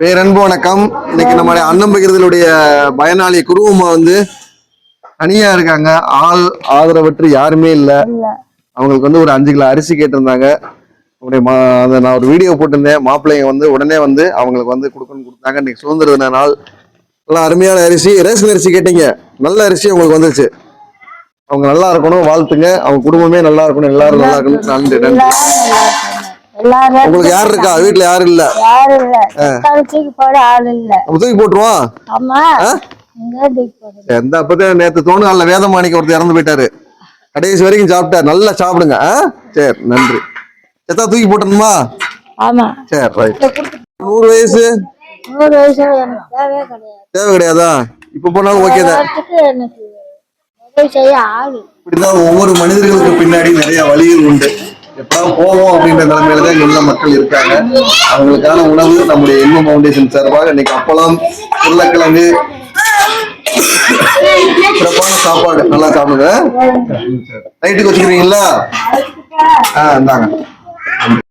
பேரன்பு வணக்கம். இன்னைக்கு நம்மளுடைய பகிர்தலுடைய பயனாளி குருவமா வந்து தனியா இருக்காங்க. ஆள் ஆதரவற்று யாருமே இல்ல. அவங்களுக்கு வந்து ஒரு அஞ்சு கிலோ அரிசி கேட்டிருந்தாங்க. உங்களுடைய மா அதை நான் ஒரு வீடியோ போட்டிருந்தேன். மாப்பிள்ளைங்க வந்து உடனே வந்து அவங்களுக்கு வந்து கொடுக்கணும் கொடுத்தாங்க. இன்னைக்கு சுதந்திர தின நாள். நல்லா அருமையான அரிசி ரேஷன் அரிசி கேட்டீங்க. நல்ல அரிசி உங்களுக்கு வந்துருச்சு. அவங்க நல்லா இருக்கணும் வாழ்த்துங்க. அவங்க குடும்பமே நல்லா இருக்கணும் எல்லாரும் நல்லா இருக்கணும் நன்றி நன்றி. உங்களுக்கு யார் இருக்கா? வீட்டுல யாரும் இல்ல? யாரும் இல்ல. தக்காளி தூக்கி போட ஆள் இல்ல. நம்ம தூக்கி போட்டுருவோம் ஆமா. எந்த அப்பதான் நேத்து தோணுகால வேதமாணிக்கு ஒருத்தர் இறந்து போயிட்டாரு. கடைசி வரைக்கும் சாப்பிட்டார். நல்லா சாப்பிடுங்க? சரி நன்றி. எத்தா தூக்கி போட்டணுமா? ஆமா. சரி ரைட் நூறு வயசு? நூறு தேவை கிடையாதா? இப்ப போனாலும் ஓகே தான். இப்படிதான் ஒவ்வொரு மனிதர்களுக்கு பின்னாடி நிறைய வழிகள் உண்டு. போவோம் அப்படின்ற நிலைமையில தான் இங்க மக்கள் இருக்காங்க. அவங்களுக்கான உணவு நம்முடைய எல்ம ஃபவுண்டேஷன் சார்பாக இன்னைக்கு அப்பளம் உருளைக்கிழங்கு சிறப்பான சாப்பாடு. நல்லா சாப்பிடுங்க. நைட்டுக்கு வச்சுக்கிறீங்களா? ஆ இந்தாங்க.